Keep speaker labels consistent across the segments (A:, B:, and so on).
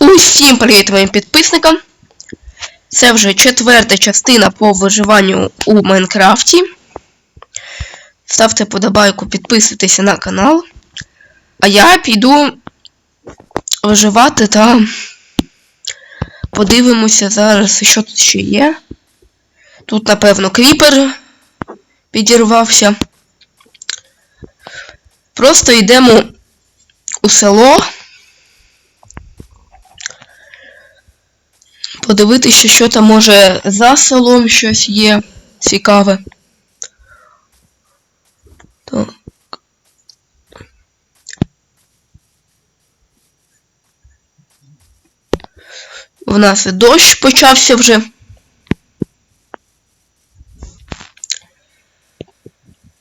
A: Усім привіт моїм підписникам! Це вже четверта частина по виживанню у Майнкрафті. Ставте подобайку, підписуйтеся на канал. А я піду виживати та подивимося зараз, що тут ще є. Тут, напевно, кріпер підірвався. Просто йдемо у село. Подивитися, що там може за селом щось є цікаве. Так. У нас і дощ почався вже.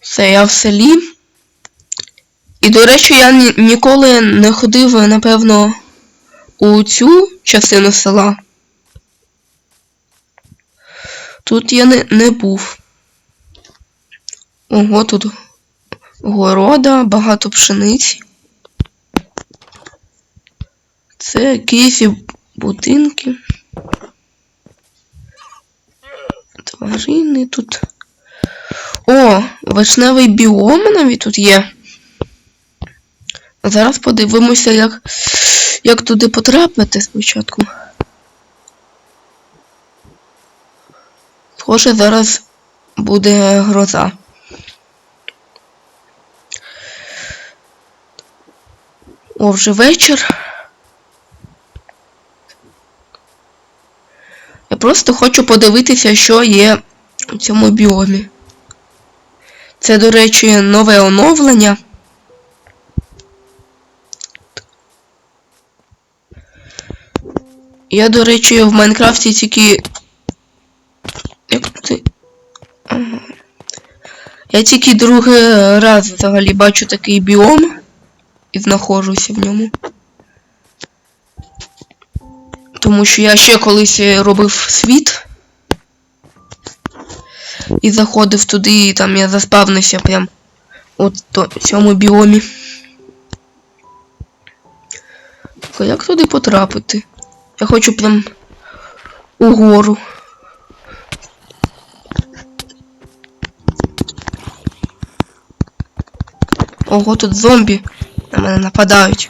A: Це я в селі. І, до речі, я ні- ніколи не ходив, напевно, у цю частину села. Тут я не, не був. Ого, тут города, багато пшениці. Це якісь будинки. Тварини тут. О, вишневий біом навіть тут є. Зараз подивимося, як, як туди потрапити спочатку. Схоже, зараз буде гроза. О, вже вечір. Я просто хочу подивитися, що є у цьому біомі. Це, до речі, нове оновлення. Я, до речі, в Майнкрафті тільки. Я тільки другий раз взагалі бачу такий біом і знаходжуся в ньому. Тому що я ще колись робив світ. І заходив туди, і там я заспавнився прям от в цьому біомі. Як туди потрапити? Я хочу прям угору. Ого, тут зомбі на мене нападають.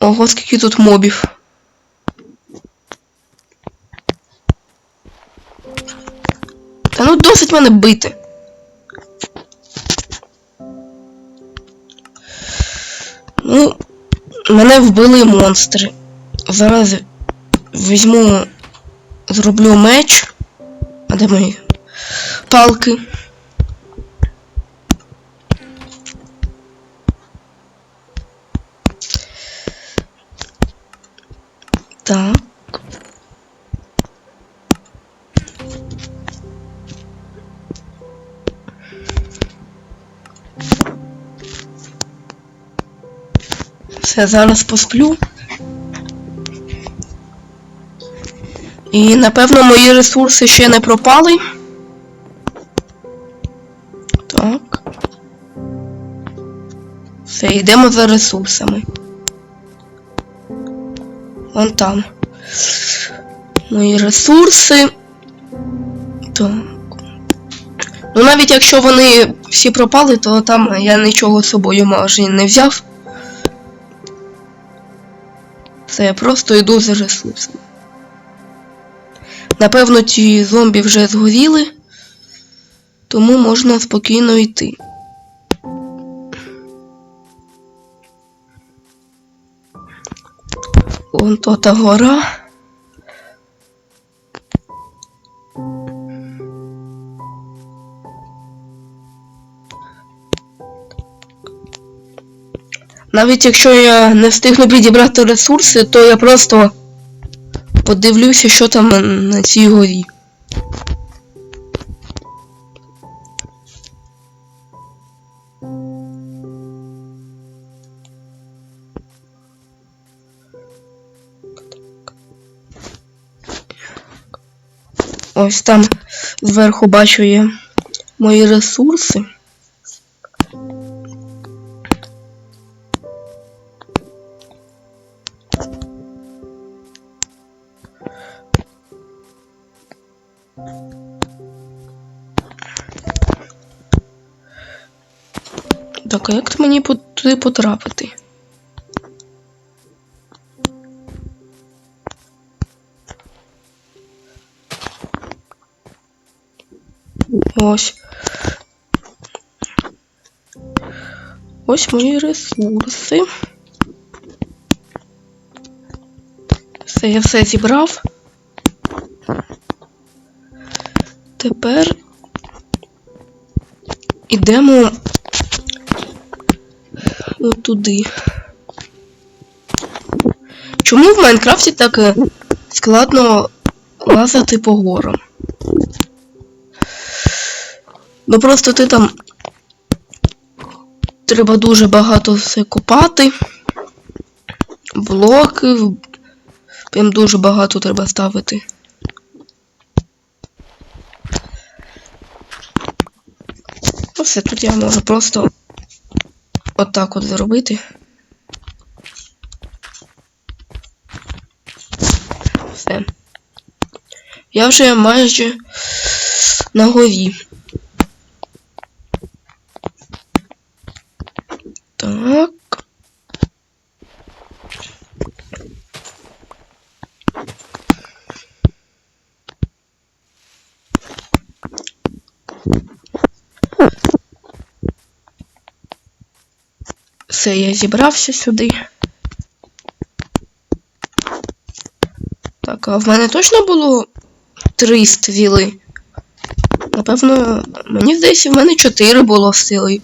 A: Ого, скільки тут мобів. Та ну досить мене бити. Мене вбили монстри. Зараз візьму, зроблю меч. А де мої палки? Все, зараз посплю. І напевно мої ресурси ще не пропали. Так. Все, йдемо за ресурсами. Вон там. Мої ресурси. Так. Ну навіть якщо вони всі пропали, то там я нічого з собою майже не взяв. Це я просто йду за ресурсом. Напевно, ті зомбі вже згоріли, тому можна спокійно йти. Вон то та гора. Навіть якщо я не встигну підібрати ресурси, то я просто подивлюся, що там на цій горі. Ось там зверху бачу я мої ресурси. Так, а як мені туди потрапити? Ось. Ось мої ресурси. Все, я все зібрав. Тепер ідемо от туди. Чому в Майнкрафті так е, складно лазити по горам? Ну просто ти там треба дуже багато все копати. Блоки. Прям дуже багато треба ставити. Все, тут я можу просто отак от зробити. Все. Я вже майже на горі. Так. Все, я зібрався сюди. Так, а в мене точно було три стріли? Напевно, мені здається, в мене чотири було сили.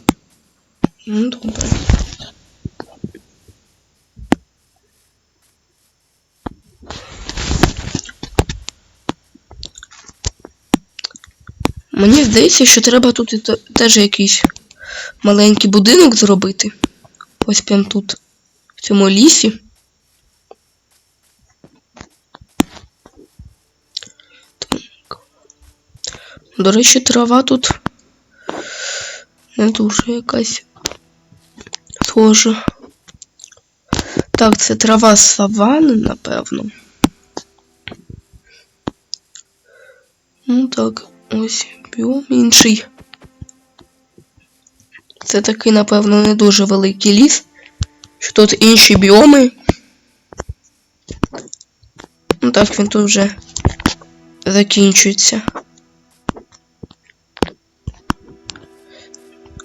A: Ну, добре. Мені здається, що треба тут теж якийсь маленький будинок зробити. Ось прям тут, в цьому лісі. Так. До речі, трава тут не дуже якась схожа. Так, це трава савани, напевно. Ну так, ось біом інший. Це такий, напевно, не дуже великий ліс. Що тут інші біоми. Ну так, він тут вже закінчується.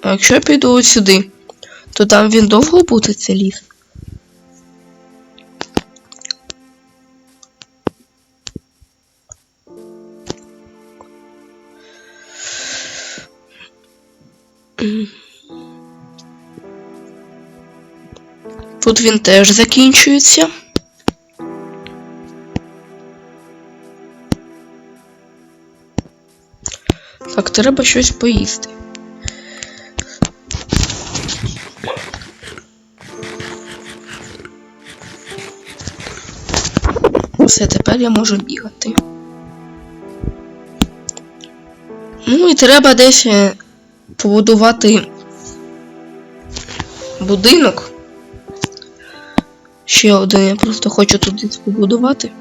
A: А якщо я піду ось сюди, то там він довго буде цей ліс? Тут він теж закінчується. Так, треба щось поїсти. Все, тепер я можу бігати. Ну і треба десь е, побудувати будинок. Ще один, я просто хочу тут побудувати.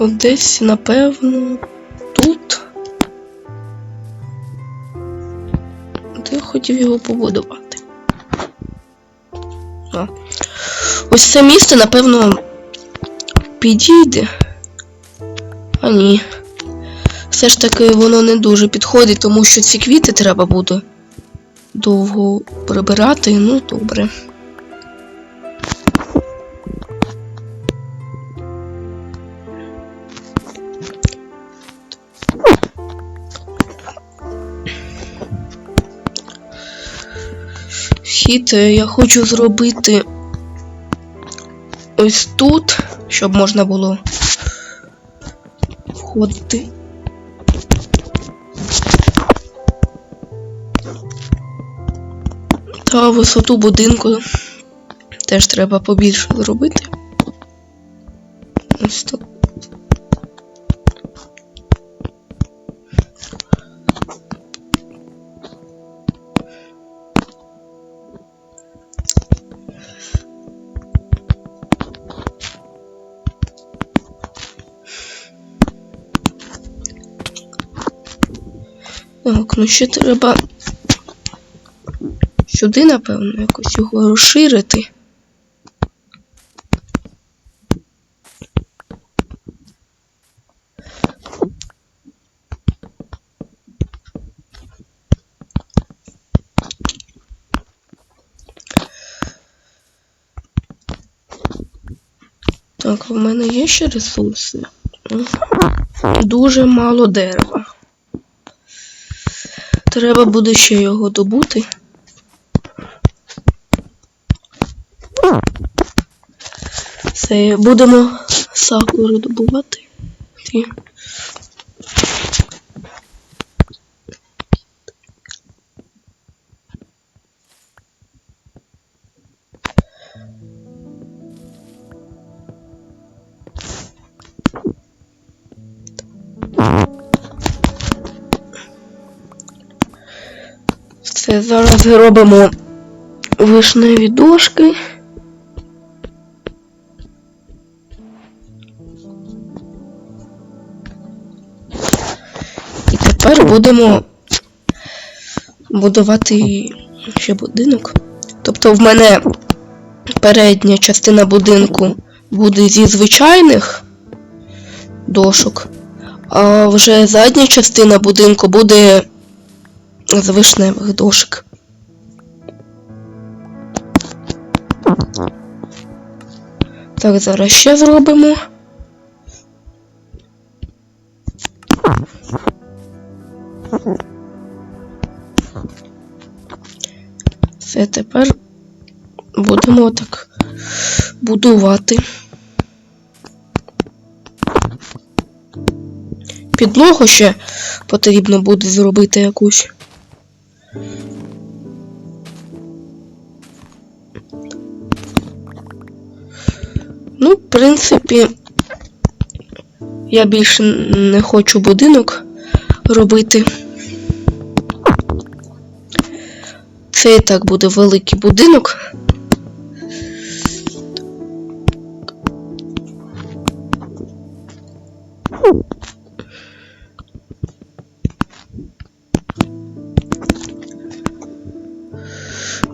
A: Десь, напевно, тут. Де я хотів його побудувати. А. Ось це місце, напевно, підійде. А ні. Все ж таки воно не дуже підходить, тому що ці квіти треба буде довго прибирати. Ну, добре. Вхід е, я хочу зробити ось тут, щоб можна було входити. Та висоту будинку теж треба побільше зробити. Ось так. Так, ну ще треба сюди, напевно, якось його розширити. Так, в мене є ще ресурси. Дуже мало дерева. Треба буде ще його добути. Це будемо сакуру добувати. Все, зараз робимо вишневі дошки. І тепер будемо будувати ще будинок. Тобто в мене передня частина будинку буде зі звичайних дошок, а вже задня частина будинку буде з вишневих дошок. Так, зараз ще зробимо. Все тепер будемо так будувати. Підлогу ще потрібно буде зробити якусь. Ну, в принципі, я більше не хочу будинок робити. Це і так буде великий будинок.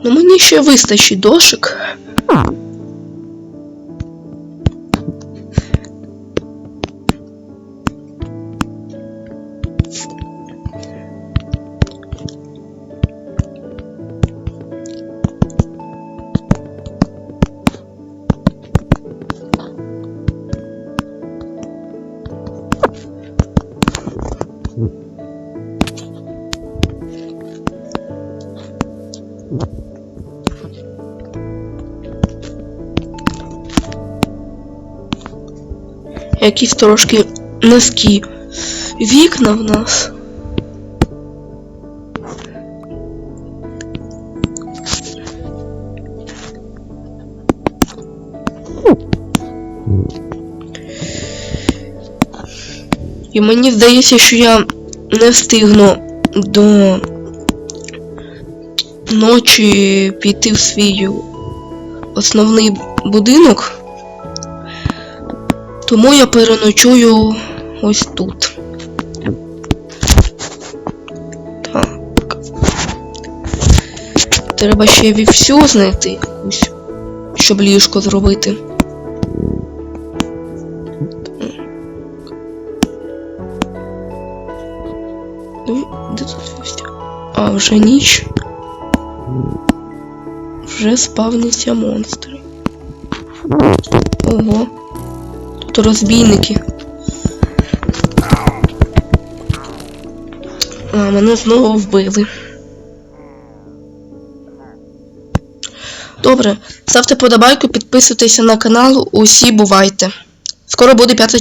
A: Ну, мені ще вистачить дошик. Якісь трошки низькі вікна в нас. І мені здається, що я не встигну до ночі піти в свій основний будинок. Тому я переночую ось тут. Так. Треба ще вівсю знайти якусь, щоб ліжко зробити. Де тут вівся? А, вже ніч. Вже спавняться монстри. Ого. Тут розбійники. А, мене знову вбили. Добре, ставте подобайку, підписуйтеся на канал. Усі бувайте. Скоро буде п'ята